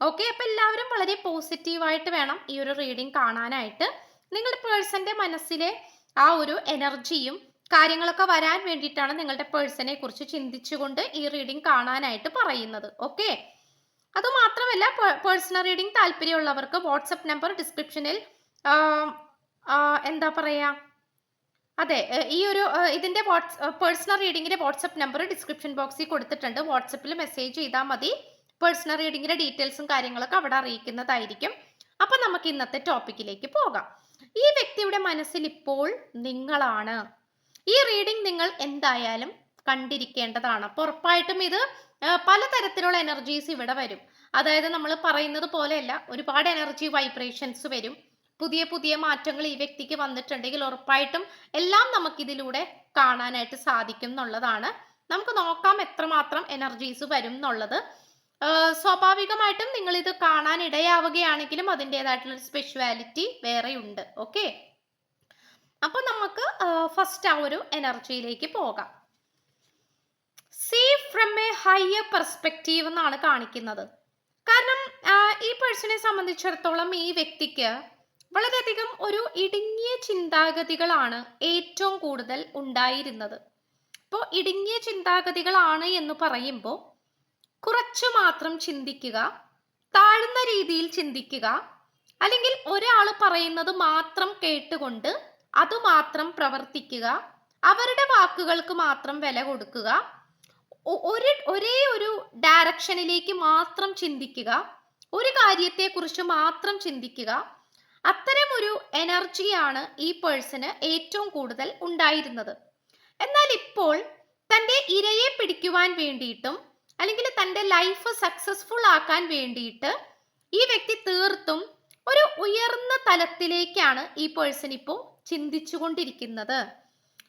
Okay അപ്പൊ എല്ലാവരും വളരെ പോസിറ്റീവായിട്ട് വേണം ഈ ഒരു റീഡിംഗ് കാണാനായിട്ട്. നിങ്ങളുടെ പേഴ്സന്റെ മനസ്സിലെ ആ ഒരു എനർജിയും കാര്യങ്ങളൊക്കെ വരാൻ വേണ്ടിയിട്ടാണ് നിങ്ങളുടെ പേഴ്സണെ കുറിച്ച് ചിന്തിച്ചുകൊണ്ട് ഈ റീഡിംഗ് കാണാനായിട്ട് പറയുന്നത്. ഓക്കെ അതുമാത്രമല്ല പേഴ്സണൽ റീഡിംഗ് താല്പര്യമുള്ളവർക്ക് വാട്സപ്പ് നമ്പർ ഡിസ്ക്രിപ്ഷനിൽ എന്താ പറയാ? അതെ ഈ ഒരു ഇതിന്റെ വാട്സ് പേഴ്സണൽ റീഡിങ്ങിന്റെ വാട്സപ്പ് നമ്പർ ഡിസ്ക്രിപ്ഷൻ ബോക്സിൽ കൊടുത്തിട്ടുണ്ട്. വാട്സപ്പിൽ മെസ്സേജ് ചെയ്താൽ മതി. പേഴ്സണൽ റീഡിങ്ങിന്റെ ഡീറ്റെയിൽസും കാര്യങ്ങളൊക്കെ അവിടെ അറിയിക്കുന്നതായിരിക്കും. അപ്പൊ നമുക്ക് ഇന്നത്തെ ടോപ്പിക്കിലേക്ക് പോകാം. ഈ വ്യക്തിയുടെ മനസ്സിൽ ഇപ്പോൾ നിങ്ങളാണ്. ഈ റീഡിംഗ് നിങ്ങൾ എന്തായാലും കണ്ടിരിക്കേണ്ടതാണ്. അപ്പോൾ ഉറപ്പായിട്ടും ഇത് പലതരത്തിലുള്ള എനർജീസ് ഇവിടെ വരും. അതായത് നമ്മൾ പറയുന്നത് പോലെയല്ല ഒരുപാട് എനർജി വൈബ്രേഷൻസ് വരും. പുതിയ പുതിയ മാറ്റങ്ങൾ ഈ വ്യക്തിക്ക് വന്നിട്ടുണ്ടെങ്കിൽ ഉറപ്പായിട്ടും എല്ലാം നമുക്കിതിലൂടെ കാണാനായിട്ട് സാധിക്കും എന്നുള്ളതാണ്. നമുക്ക് നോക്കാം എത്രമാത്രം എനർജീസ് വരും എന്നുള്ളത്. സ്വാഭാവികമായിട്ടും നിങ്ങൾ ഇത് കാണാൻ ഇടയാവുകയാണെങ്കിലും അതിന്റെതായിട്ടുള്ള സ്പെഷ്യാലിറ്റി വേറെ ഉണ്ട് ഓക്കെ അപ്പൊ നമുക്ക് ഫസ്റ്റ് ആ ഒരു എനർജിയിലേക്ക് പോകാം. See from a higher perspective എന്നാണ് കാണിക്കുന്നത്. കാരണം ഈ പേഴ്സണെ സംബന്ധിച്ചിടത്തോളം ഈ വ്യക്തിക്ക് വളരെയധികം ഒരു ഇടുങ്ങിയ ചിന്താഗതികളാണ് ഏറ്റവും കൂടുതൽ ഉണ്ടായിരുന്നത്. അപ്പോൾ ഇടുങ്ങിയ ചിന്താഗതികളാണ് എന്ന് പറയുമ്പോൾ കുറച്ചു മാത്രം ചിന്തിക്കുക താഴ്ന്ന രീതിയിൽ ചിന്തിക്കുക അല്ലെങ്കിൽ ഒരാൾ പറയുന്നത് മാത്രം കേട്ടുകൊണ്ട് അതുമാത്രം പ്രവർത്തിക്കുക അവരുടെ വാക്കുകൾക്ക് മാത്രം വില കൊടുക്കുക ഒരു ഒരേ ഒരു ഡയറക്ഷനിലേക്ക് മാത്രം ചിന്തിക്കുക ഒരു കാര്യത്തെക്കുറിച്ച് മാത്രം ചിന്തിക്കുക അത്തരം ഒരു എനർജിയാണ് ഈ പേഴ്സന് ഏറ്റവും കൂടുതൽ ഉണ്ടായിരുന്നത്. എന്നാൽ ഇപ്പോൾ തന്റെ ഇരയെ പിടിക്കുവാൻ വേണ്ടിയിട്ടും അല്ലെങ്കിൽ തന്റെ ലൈഫ് സക്സസ്ഫുൾ ആക്കാൻ വേണ്ടിയിട്ട് ഈ വ്യക്തി തീർത്തും ഒരു ഉയർന്ന തലത്തിലേക്കാണ് ഈ പേഴ്സൺ ഇപ്പോൾ ചിന്തിച്ചുകൊണ്ടിരിക്കുന്നത്.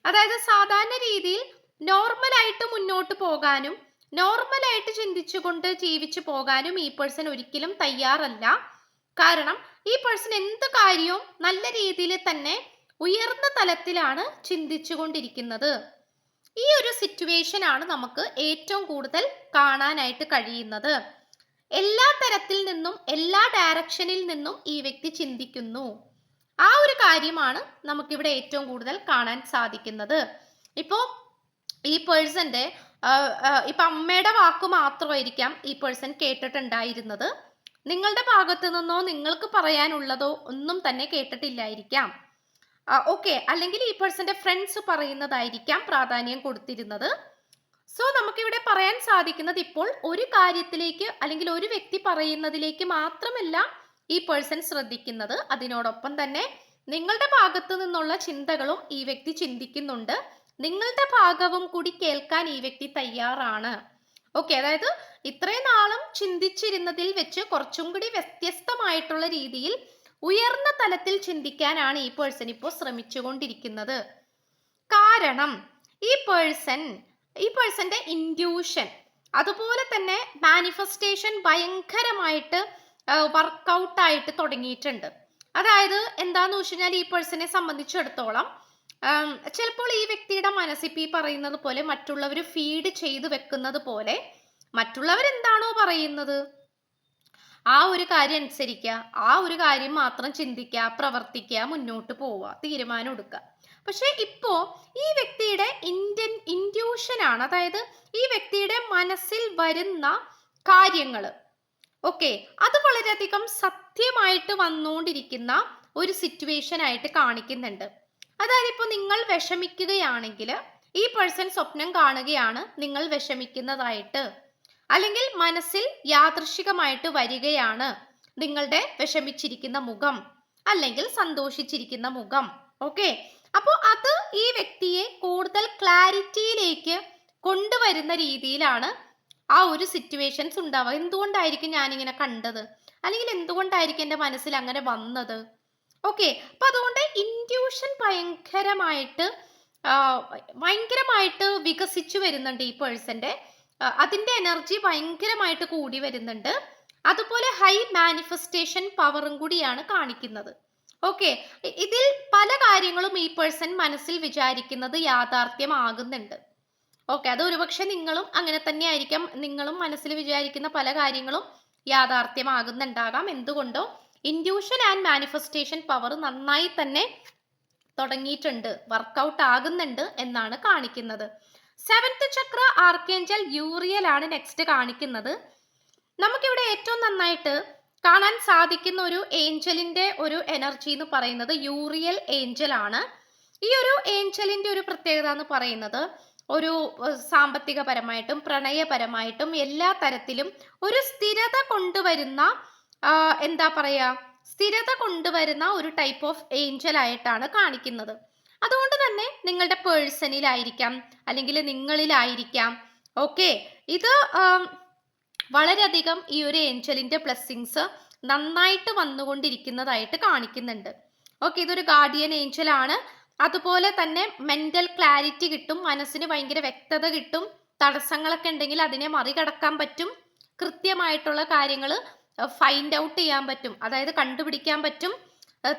അതായത് സാധാരണ രീതിയിൽ നോർമലായിട്ട് മുന്നോട്ട് പോകാനും നോർമലായിട്ട് ചിന്തിച്ചുകൊണ്ട് ജീവിച്ചു പോകാനും ഈ പേഴ്സൺ ഒരിക്കലും തയ്യാറല്ല. കാരണം ഈ പേഴ്സൺ എന്ത് കാര്യവും നല്ല രീതിയിൽ തന്നെ ഉയർന്ന തലത്തിലാണ് ചിന്തിച്ചുകൊണ്ടിരിക്കുന്നത്. ഈ ഒരു സിറ്റുവേഷൻ ആണ് നമുക്ക് ഏറ്റവും കൂടുതൽ കാണാനായിട്ട് കഴിയുന്നത്. എല്ലാ തരത്തിൽ നിന്നും എല്ലാ ഡയറക്ഷനിൽ നിന്നും ഈ വ്യക്തി ചിന്തിക്കുന്നു. ആ ഒരു കാര്യമാണ് നമുക്കിവിടെ ഏറ്റവും കൂടുതൽ കാണാൻ സാധിക്കുന്നത്. ഇപ്പോൾ ഈ പേഴ്സന്റെ ഇപ്പൊ അമ്മയുടെ വാക്ക് മാത്രമായിരിക്കാം ഈ പേഴ്സൺ കേട്ടിട്ടുണ്ടായിരുന്നത്. നിങ്ങളുടെ ഭാഗത്തു നിന്നോ നിങ്ങൾക്ക് പറയാനുള്ളതോ ഒന്നും തന്നെ കേട്ടിട്ടില്ലായിരിക്കാം. ഓക്കെ അല്ലെങ്കിൽ ഈ പേഴ്സന്റെ ഫ്രണ്ട്സ് പറയുന്നതായിരിക്കാം പ്രാധാന്യം കൊടുത്തിരുന്നത്. സോ നമുക്കിവിടെ പറയാൻ സാധിക്കുന്നത് ഇപ്പോൾ ഒരു കാര്യത്തിലേക്ക് അല്ലെങ്കിൽ ഒരു വ്യക്തി പറയുന്നതിലേക്ക് മാത്രമല്ല ഈ പേഴ്സൺ ശ്രദ്ധിക്കുന്നത്. അതിനോടൊപ്പം തന്നെ നിങ്ങളുടെ ഭാഗത്തു നിന്നുള്ള ചിന്തകളും ഈ വ്യക്തി ചിന്തിക്കുന്നുണ്ട്. നിങ്ങളുടെ ഭാഗവും കൂടി കേൾക്കാൻ ഈ വ്യക്തി തയ്യാറാണ്. ഓക്കെ അതായത് ഇത്രയും നാളും ചിന്തിച്ചിരുന്നതിൽ വെച്ച് കുറച്ചും കൂടി വ്യത്യസ്തമായിട്ടുള്ള രീതിയിൽ ഉയർന്ന തലത്തിൽ ചിന്തിക്കാനാണ് ഈ പേഴ്സൺ ഇപ്പോൾ ശ്രമിച്ചുകൊണ്ടിരിക്കുന്നത്. കാരണം ഈ പേഴ്സൺ ഈ പേഴ്സന്റെ ഇൻഡ്യൂഷൻ അതുപോലെ തന്നെ മാനിഫെസ്റ്റേഷൻ ഭയങ്കരമായിട്ട് വർക്കൗട്ട് ആയിട്ട് തുടങ്ങിയിട്ടുണ്ട്. അതായത് എന്താന്ന് വെച്ച് കഴിഞ്ഞാൽ ഈ പേഴ്സണെ സംബന്ധിച്ചിടത്തോളം ചിലപ്പോൾ ഈ വ്യക്തിയുടെ മനസ്സിൽ ഈ പറയുന്നത് പോലെ മറ്റുള്ളവർ ഫീഡ് ചെയ്ത് വെക്കുന്നത് പോലെ മറ്റുള്ളവരെന്താണോ പറയുന്നത്? ആ ഒരു കാര്യം അനുസരിക്കുക ആ ഒരു കാര്യം മാത്രം ചിന്തിക്കുക പ്രവർത്തിക്കുക മുന്നോട്ട് പോവുക തീരുമാനം എടുക്കുക. പക്ഷെ ഇപ്പോ ഈ വ്യക്തിയുടെ ഇന്ത്യൻ ഇൻഡ്യൂഷൻ ആണ്. അതായത് ഈ വ്യക്തിയുടെ മനസ്സിൽ വരുന്ന കാര്യങ്ങൾ ഓക്കെ അത് വളരെയധികം സത്യമായിട്ട് വന്നുകൊണ്ടിരിക്കുന്ന ഒരു സിറ്റുവേഷൻ ആയിട്ട് കാണിക്കുന്നുണ്ട്. അതായത് ഇപ്പോൾ നിങ്ങൾ വിഷമിക്കുകയാണെങ്കിൽ ഈ പേഴ്സൺ സ്വപ്നം കാണുകയാണ് നിങ്ങൾ വിഷമിക്കുന്നതായിട്ട്. അല്ലെങ്കിൽ മനസ്സിൽ യാദൃശികമായിട്ട് വരികയാണ് നിങ്ങളുടെ വിഷമിച്ചിരിക്കുന്ന മുഖം അല്ലെങ്കിൽ സന്തോഷിച്ചിരിക്കുന്ന മുഖം. ഓക്കെ അപ്പോൾ അത് ഈ വ്യക്തിയെ കൂടുതൽ ക്ലാരിറ്റിയിലേക്ക് കൊണ്ടുവരുന്ന രീതിയിലാണ് ആ ഒരു സിറ്റുവേഷൻസ് ഉണ്ടാവുക. എന്തുകൊണ്ടായിരിക്കും ഞാനിങ്ങനെ കണ്ടത്? അല്ലെങ്കിൽ എന്തുകൊണ്ടായിരിക്കും എന്റെ മനസ്സിൽ അങ്ങനെ വന്നത്? ഓക്കെ അപ്പൊ അതുകൊണ്ട് ഇൻഡ്യൂഷൻ ഭയങ്കരമായിട്ട് ഭയങ്കരമായിട്ട് വികസിച്ചു വരുന്നുണ്ട് ഈ പേഴ്സന്റെ അതിന്റെ എനർജി ഭയങ്കരമായിട്ട് കൂടി വരുന്നുണ്ട്. അതുപോലെ ഹൈ മാനിഫെസ്റ്റേഷൻ പവറും കൂടിയാണ് കാണിക്കുന്നത്. ഓക്കെ ഇതിൽ പല കാര്യങ്ങളും ഈ പേഴ്സൺ മനസ്സിൽ വിചാരിക്കുന്നത് യാഥാർത്ഥ്യമാകുന്നുണ്ട്. ഓക്കെ അത് ഒരുപക്ഷെ നിങ്ങളും അങ്ങനെ തന്നെ ആയിരിക്കാം നിങ്ങളും മനസ്സിൽ വിചാരിക്കുന്ന പല കാര്യങ്ങളും യാഥാർത്ഥ്യമാകുന്നുണ്ടാകാം. എന്തുകൊണ്ടോ ഇൻഡ്യൂഷൻ ആൻഡ് മാനിഫെസ്റ്റേഷൻ പവർ നന്നായി തന്നെ തുടങ്ങിയിട്ടുണ്ട്. വർക്കൗട്ട് ആകുന്നുണ്ട് എന്നാണ് കാണിക്കുന്നത്. സെവൻത് ചക്ര ആർക്കേഞ്ചൽ യൂറിയൽ ആണ് നെക്സ്റ്റ് കാണിക്കുന്നത്. നമുക്കിവിടെ ഏറ്റവും നന്നായിട്ട് കാണാൻ സാധിക്കുന്ന ഒരു ഏഞ്ചലിന്റെ ഒരു എനർജി എന്ന് പറയുന്നത് യൂറിയൽ ഏഞ്ചൽ ആണ്. ഈ ഒരു ഏഞ്ചലിന്റെ ഒരു പ്രത്യേകത എന്ന് പറയുന്നത് ഒരു സാമ്പത്തികപരമായിട്ടും പ്രണയപരമായിട്ടും എല്ലാ തരത്തിലും ഒരു സ്ഥിരത കൊണ്ടുവരുന്ന എന്താ പറയുക സ്ഥിരത കൊണ്ടുവരുന്ന ഒരു ടൈപ്പ് ഓഫ് ഏഞ്ചൽ ആയിട്ടാണ് കാണിക്കുന്നത്. അതുകൊണ്ട് തന്നെ നിങ്ങളുടെ പേഴ്സണിലായിരിക്കാം അല്ലെങ്കിൽ നിങ്ങളിലായിരിക്കാം. ഓക്കെ ഇത് വളരെയധികം ഈ ഒരു ഏഞ്ചലിന്റെ ബ്ലെസ്സിങ്സ് നന്നായിട്ട് വന്നുകൊണ്ടിരിക്കുന്നതായിട്ട് കാണിക്കുന്നുണ്ട്. ഓക്കെ ഇതൊരു ഗാർഡിയൻ ഏഞ്ചൽ ആണ്. അതുപോലെ തന്നെ മെന്റൽ ക്ലാരിറ്റി കിട്ടും മനസ്സിന് ഭയങ്കര വ്യക്തത കിട്ടും തടസ്സങ്ങളൊക്കെ ഉണ്ടെങ്കിൽ അതിനെ മറികടക്കാൻ പറ്റും കൃത്യമായിട്ടുള്ള കാര്യങ്ങൾ ഫൈൻഡ് ഔട്ട് ചെയ്യാൻ പറ്റും അതായത് കണ്ടുപിടിക്കാൻ പറ്റും.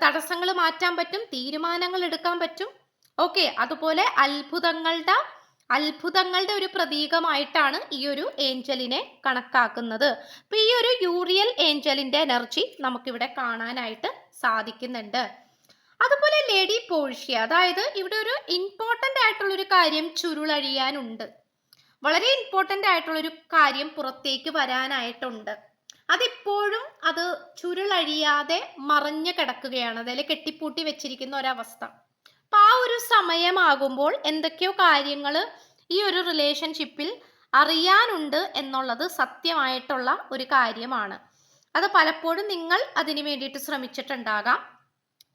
തടസ്സങ്ങൾ മാറ്റാൻ പറ്റും തീരുമാനങ്ങൾ എടുക്കാൻ പറ്റും. ഓക്കെ അതുപോലെ അത്ഭുതങ്ങളുടെ അത്ഭുതങ്ങളുടെ ഒരു പ്രതീകമായിട്ടാണ് ഈ ഒരു ഏഞ്ചലിനെ കണക്കാക്കുന്നത്. അപ്പൊ ഈ ഒരു യൂറിയൽ ഏഞ്ചലിന്റെ എനർജി നമുക്കിവിടെ കാണാനായിട്ട് സാധിക്കുന്നുണ്ട്. അതുപോലെ ലേഡി പോഴ്ഷ്യ അതായത് ഇവിടെ ഒരു ഇമ്പോർട്ടന്റ് ആയിട്ടുള്ള ഒരു കാര്യം ചുരുളഴിയാനുണ്ട്. വളരെ ഇമ്പോർട്ടന്റ് ആയിട്ടുള്ള ഒരു കാര്യം പുറത്തേക്ക് വരാനായിട്ടുണ്ട്. അതിപ്പോഴും അത് ചുരുളഴിയാതെ മറഞ്ഞു കിടക്കുകയാണ്. അതായത് കെട്ടിപ്പൂട്ടി വെച്ചിരിക്കുന്ന ഒരവസ്ഥ. അപ്പൊ ആ ഒരു സമയമാകുമ്പോൾ എന്തൊക്കെയോ കാര്യങ്ങൾ ഈ ഒരു റിലേഷൻഷിപ്പിൽ അറിയാനുണ്ട് എന്നുള്ളത് സത്യമായിട്ടുള്ള ഒരു കാര്യമാണ്. അത് പലപ്പോഴും നിങ്ങൾ അതിനു വേണ്ടിയിട്ട് ശ്രമിച്ചിട്ടുണ്ടാകാം.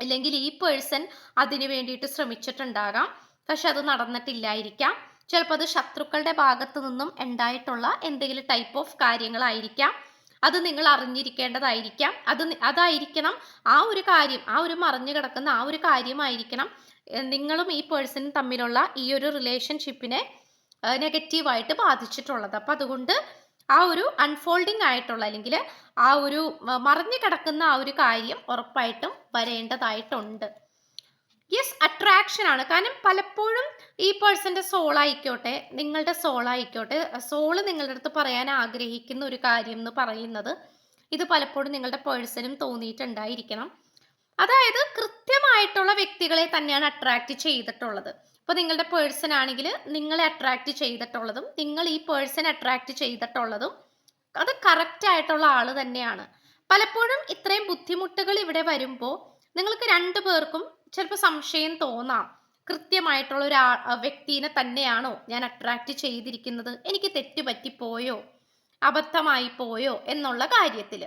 അല്ലെങ്കിൽ ഈ പേഴ്സൺ അതിനു വേണ്ടിയിട്ട് ശ്രമിച്ചിട്ടുണ്ടാകാം. പക്ഷെ അത് നടന്നിട്ടില്ലായിരിക്കാം. ചിലപ്പോൾ അത് ശത്രുക്കളുടെ ഭാഗത്തു നിന്നും ഉണ്ടായിട്ടുള്ള എന്തെങ്കിലും ടൈപ്പ് ഓഫ് കാര്യങ്ങളായിരിക്കാം. അത് നിങ്ങൾ അറിഞ്ഞിരിക്കേണ്ടതായിരിക്കാം. അത് അതായിരിക്കണം ആ ഒരു കാര്യം ആ ഒരു മറിഞ്ഞു കിടക്കുന്ന ആ ഒരു കാര്യമായിരിക്കണം. നിങ്ങളും ഈ പേഴ്സണും തമ്മിലുള്ള ഈ ഒരു റിലേഷൻഷിപ്പിനെ നെഗറ്റീവായിട്ട് ബാധിച്ചിട്ടുള്ളത്. അപ്പം അതുകൊണ്ട് ആ ഒരു അൺഫോൾഡിങ് ആയിട്ടുള്ള അല്ലെങ്കിൽ ആ ഒരു മറിഞ്ഞു കിടക്കുന്ന ആ ഒരു കാര്യം ഉറപ്പായിട്ടും വരേണ്ടതായിട്ടുണ്ട്. യെസ് അട്രാക്ഷൻ ആണ്. കാരണം പലപ്പോഴും ഈ പേഴ്സന്റെ സോൾ ആയിക്കോട്ടെ നിങ്ങളുടെ സോൾ ആയിക്കോട്ടെ സോൾ നിങ്ങളുടെ അടുത്ത് പറയാൻ ആഗ്രഹിക്കുന്ന ഒരു കാര്യം എന്ന് പറയുന്നത് ഇത് പലപ്പോഴും നിങ്ങളുടെ പേഴ്സണും തോന്നിയിട്ടുണ്ടായിരിക്കണം. അതായത് കൃത്യമായിട്ടുള്ള വ്യക്തികളെ തന്നെയാണ് അട്രാക്റ്റ് ചെയ്തിട്ടുള്ളത്. ഇപ്പൊ നിങ്ങളുടെ പേഴ്സൺ ആണെങ്കിൽ നിങ്ങളെ അട്രാക്റ്റ് ചെയ്തിട്ടുള്ളതും നിങ്ങൾ ഈ പേഴ്സൺ അട്രാക്റ്റ് ചെയ്തിട്ടുള്ളതും അത് കറക്റ്റ് ആയിട്ടുള്ള ആൾ തന്നെയാണ്. പലപ്പോഴും ഇത്രയും ബുദ്ധിമുട്ടുകൾ ഇവിടെ വരുമ്പോൾ നിങ്ങൾക്ക് രണ്ടു പേർക്കും ചിലപ്പോൾ സംശയം തോന്നാം. കൃത്യമായിട്ടുള്ള ഒരു വ്യക്തിനെ തന്നെയാണോ ഞാൻ അട്രാക്റ്റ് ചെയ്തിരിക്കുന്നത്? എനിക്ക് തെറ്റുപറ്റിപ്പോയോ? അബദ്ധമായി പോയോ എന്നുള്ള കാര്യത്തിൽ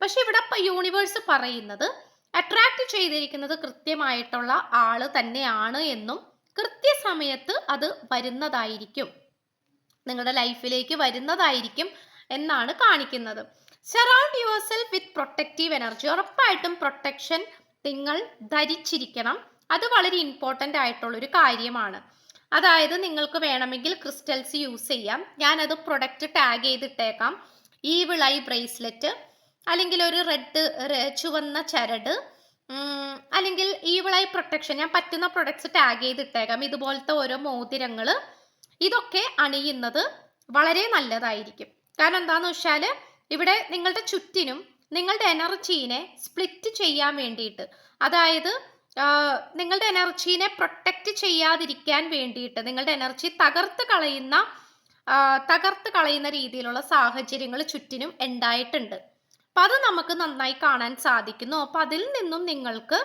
പക്ഷെ ഇവിടെ യൂണിവേഴ്സ് പറയുന്നത് അട്രാക്റ്റ് ചെയ്തിരിക്കുന്നത് കൃത്യമായിട്ടുള്ള ആൾ തന്നെയാണ് എന്നും കൃത്യസമയത്ത് അത് വരുന്നതായിരിക്കും. നിങ്ങളുടെ ലൈഫിലേക്ക് വരുന്നതായിരിക്കും എന്നാണ് കാണിക്കുന്നത്. Surround your self with protective energy ഉറപ്പായിട്ടും പ്രൊട്ടക്ഷൻ നിങ്ങൾ ധരിച്ചിരിക്കണം. അത് വളരെ ഇമ്പോർട്ടന്റ് ആയിട്ടുള്ള ഒരു കാര്യമാണ്. അതായത് നിങ്ങൾക്ക് വേണമെങ്കിൽ ക്രിസ്റ്റൽസ് യൂസ് ചെയ്യാം. ഞാനത് പ്രൊഡക്റ്റ് ടാഗ് ചെയ്തിട്ടേക്കാം. ഈ വിളൈ ബ്രേസ്ലെറ്റ് അല്ലെങ്കിൽ ഒരു റെഡ് ചുവന്ന ചരട് അല്ലെങ്കിൽ ഈ വിളൈ പ്രൊട്ടക്ഷൻ ഞാൻ പറ്റുന്ന പ്രൊഡക്ട്സ് ടാഗ് ചെയ്തിട്ടേക്കാം. ഇതുപോലത്തെ ഓരോ മോതിരങ്ങൾ ഇതൊക്കെ അണിയുന്നത് വളരെ നല്ലതായിരിക്കും. കാരണം എന്താണെന്ന് വെച്ചാൽ ഇവിടെ നിങ്ങളുടെ ചുറ്റിനും നിങ്ങളുടെ എനർജീനെ സ്പ്ലിറ്റ് ചെയ്യാൻ വേണ്ടിയിട്ട്. അതായത് നിങ്ങളുടെ എനർജീനെ പ്രൊട്ടക്റ്റ് ചെയ്യാതിരിക്കാൻ വേണ്ടിയിട്ട് നിങ്ങളുടെ എനർജി തകർത്ത് കളയുന്ന തകർത്ത് കളയുന്ന രീതിയിലുള്ള സാഹചര്യങ്ങൾ ചുറ്റിനും ഉണ്ടായിട്ടുണ്ട്. അപ്പം അത് നമുക്ക് നന്നായി കാണാൻ സാധിക്കുന്നു. അപ്പം അതിൽ നിന്നും നിങ്ങൾക്ക്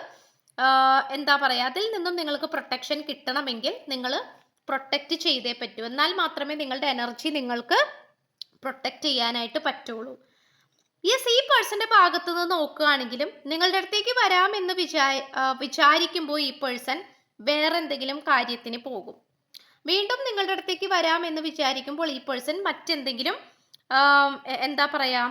എന്താ പറയുക അതിൽ നിന്നും നിങ്ങൾക്ക് പ്രൊട്ടക്ഷൻ കിട്ടണമെങ്കിൽ നിങ്ങൾ പ്രൊട്ടക്റ്റ് ചെയ്തേ പറ്റൂ. എന്നാൽ മാത്രമേ നിങ്ങളുടെ എനർജി നിങ്ങൾക്ക് പ്രൊട്ടക്റ്റ് ചെയ്യാനായിട്ട് പറ്റുള്ളൂ. യെസ് ഈ പേഴ്സന്റെ ഭാഗത്ത് നിന്ന് നോക്കുകയാണെങ്കിലും നിങ്ങളുടെ അടുത്തേക്ക് വരാമെന്ന് വിചാ വിചാരിക്കുമ്പോൾ ഈ പേഴ്സൺ വേറെ എന്തെങ്കിലും കാര്യത്തിന് പോകും. വീണ്ടും നിങ്ങളുടെ അടുത്തേക്ക് വരാമെന്ന് വിചാരിക്കുമ്പോൾ ഈ പേഴ്സൺ മറ്റെന്തെങ്കിലും എന്താ പറയാ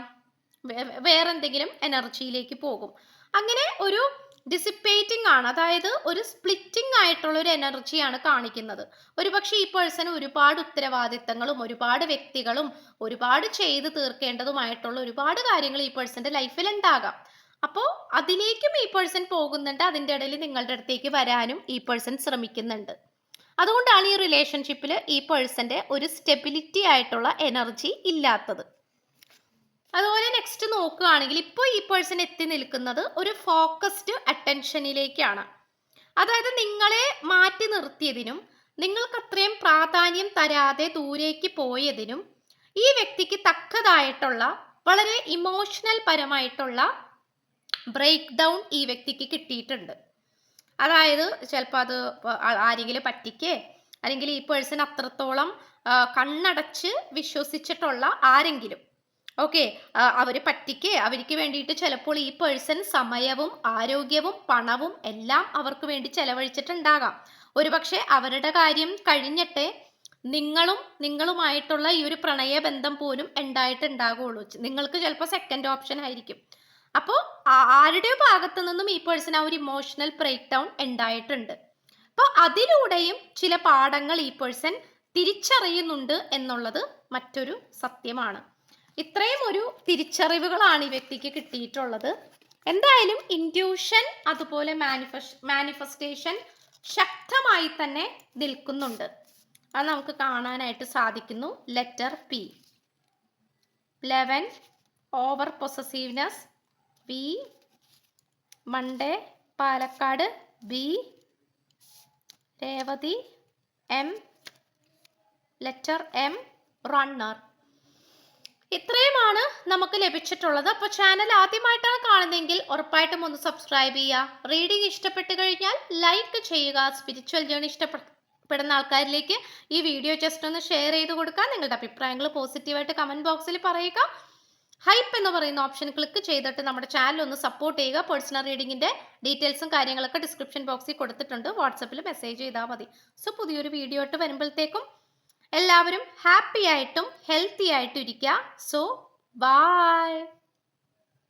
വേറെന്തെങ്കിലും എനർജിയിലേക്ക് പോകും. അങ്ങനെ ഒരു ഡിസിപ്പേറ്റിംഗ് ആണ്. അതായത് ഒരു സ്പ്ലിറ്റിംഗ് ആയിട്ടുള്ള ഒരു എനർജിയാണ് കാണിക്കുന്നത്. ഒരുപക്ഷെ ഈ പേഴ്സൺ ഒരുപാട് ഉത്തരവാദിത്തങ്ങളും ഒരുപാട് വ്യക്തികളും ഒരുപാട് ചെയ്ത് തീർക്കേണ്ടതുമായിട്ടുള്ള ഒരുപാട് കാര്യങ്ങൾ ഈ പേഴ്സന്റെ ലൈഫിൽ ഉണ്ടാകാം. അപ്പോൾ അതിലേക്കും ഈ പേഴ്സൺ പോകുന്നുണ്ട്. അതിന്റെ ഇടയിൽ നിങ്ങളുടെ അടുത്തേക്ക് വരാനും ഈ പേഴ്സൺ ശ്രമിക്കുന്നുണ്ട്. അതുകൊണ്ടാണ് ഈ റിലേഷൻഷിപ്പിൽ ഈ പേഴ്സന്റെ ഒരു സ്റ്റെബിലിറ്റി ആയിട്ടുള്ള എനർജി ഇല്ലാത്തത്. അതുപോലെ നെക്സ്റ്റ് നോക്കുകയാണെങ്കിൽ ഇപ്പോൾ ഈ പേഴ്സൺ എത്തി നിൽക്കുന്നത് ഒരു ഫോക്കസ്ഡ് അറ്റൻഷനിലേക്കാണ് അതായത് നിങ്ങളെ മാറ്റി നിർത്തിയതിനും നിങ്ങൾക്ക് അത്രയും പ്രാധാന്യം തരാതെ ദൂരേക്ക് പോയതിനും ഈ വ്യക്തിക്ക് തക്കതായിട്ടുള്ള വളരെ ഇമോഷണൽ പരമായിട്ടുള്ള ബ്രേക്ക് ഡൗൺ ഈ വ്യക്തിക്ക് കിട്ടിയിട്ടുണ്ട്. അതായത് ചിലപ്പോൾ അത് ആരെങ്കിലും പറ്റിക്കേ അല്ലെങ്കിൽ ഈ പേഴ്സൺ അത്രത്തോളം കണ്ണടച്ച് വിശ്വസിച്ചിട്ടുള്ള ആരെങ്കിലും. ഓക്കെ അവർ പറ്റിക്ക് അവർക്ക് വേണ്ടിയിട്ട് ചിലപ്പോൾ ഈ പേഴ്സൺ സമയവും ആരോഗ്യവും പണവും എല്ലാം അവർക്ക് വേണ്ടി ചെലവഴിച്ചിട്ടുണ്ടാകാം. ഒരുപക്ഷെ അവരുടെ കാര്യം കഴിഞ്ഞിട്ട് നിങ്ങളും നിങ്ങളുമായിട്ടുള്ള ഈ ഒരു പ്രണയബന്ധം പോലും ഉണ്ടായിട്ടുണ്ടാകുള്ളൂ. നിങ്ങൾക്ക് ചിലപ്പോൾ സെക്കൻഡ് ഓപ്ഷൻ ആയിരിക്കും. അപ്പോൾ ആരുടെ ഭാഗത്തു നിന്നും ഈ പേഴ്സൺ ആ ഒരു ഇമോഷണൽ ബ്രേക്ക് ഡൗൺ ഉണ്ടായിട്ടുണ്ട്? അപ്പോൾ അതിലൂടെയും ചില പാഠങ്ങൾ ഈ പേഴ്സൺ തിരിച്ചറിയുന്നുണ്ട് എന്നുള്ളത് മറ്റൊരു സത്യമാണ്. ഇത്രയും ഒരു തിരിച്ചറിവുകളാണ് ഈ വ്യക്തിക്ക് കിട്ടിയിട്ടുള്ളത്. എന്തായാലും ഇൻഡ്യൂഷൻ അതുപോലെ മാനിഫെസ് മാനിഫെസ്റ്റേഷൻ ശക്തമായി തന്നെ നിൽക്കുന്നുണ്ട്. അത് നമുക്ക് കാണാനായിട്ട് സാധിക്കുന്നു. Letter P eleven over possessiveness B Monday Palakkad. B Revathi. M letter M runner ഇത്രയുമാണ് നമുക്ക് ലഭിച്ചിട്ടുള്ളത്. അപ്പോൾ ചാനൽ ആദ്യമായിട്ടാണ് കാണുന്നതെങ്കിൽ ഉറപ്പായിട്ടും ഒന്ന് സബ്സ്ക്രൈബ് ചെയ്യുക. റീഡിംഗ് ഇഷ്ടപ്പെട്ട് കഴിഞ്ഞാൽ ലൈക്ക് ചെയ്യുക. സ്പിരിച്വൽ ജേണി ഇഷ്ടപ്പെടുന്ന ആൾക്കാരിലേക്ക് ഈ വീഡിയോ ജസ്റ്റ് ഒന്ന് ഷെയർ ചെയ്ത് കൊടുക്കുക. നിങ്ങളുടെ അഭിപ്രായങ്ങൾ പോസിറ്റീവായിട്ട് കമന്റ് ബോക്സിൽ പറയുക. ഹൈപ്പ് എന്ന് പറയുന്ന ഓപ്ഷൻ ക്ലിക്ക് ചെയ്തിട്ട് നമ്മുടെ ചാനൽ ഒന്ന് സപ്പോർട്ട് ചെയ്യുക. പേഴ്സണൽ റീഡിങ്ങിന്റെ ഡീറ്റെയിൽസും കാര്യങ്ങളൊക്കെ ഡിസ്ക്രിപ്ഷൻ ബോക്സിൽ കൊടുത്തിട്ടുണ്ട്. വാട്സപ്പിൽ മെസ്സേജ് ചെയ്താൽ മതി. സോ പുതിയൊരു വീഡിയോ ആയിട്ട് വരുമ്പോഴത്തേക്കും എല്ലാവരും ഹാപ്പി ആയിട്ടും ഹെൽത്തി ആയിട്ടും ഇരിക്കുക സോ ബൈ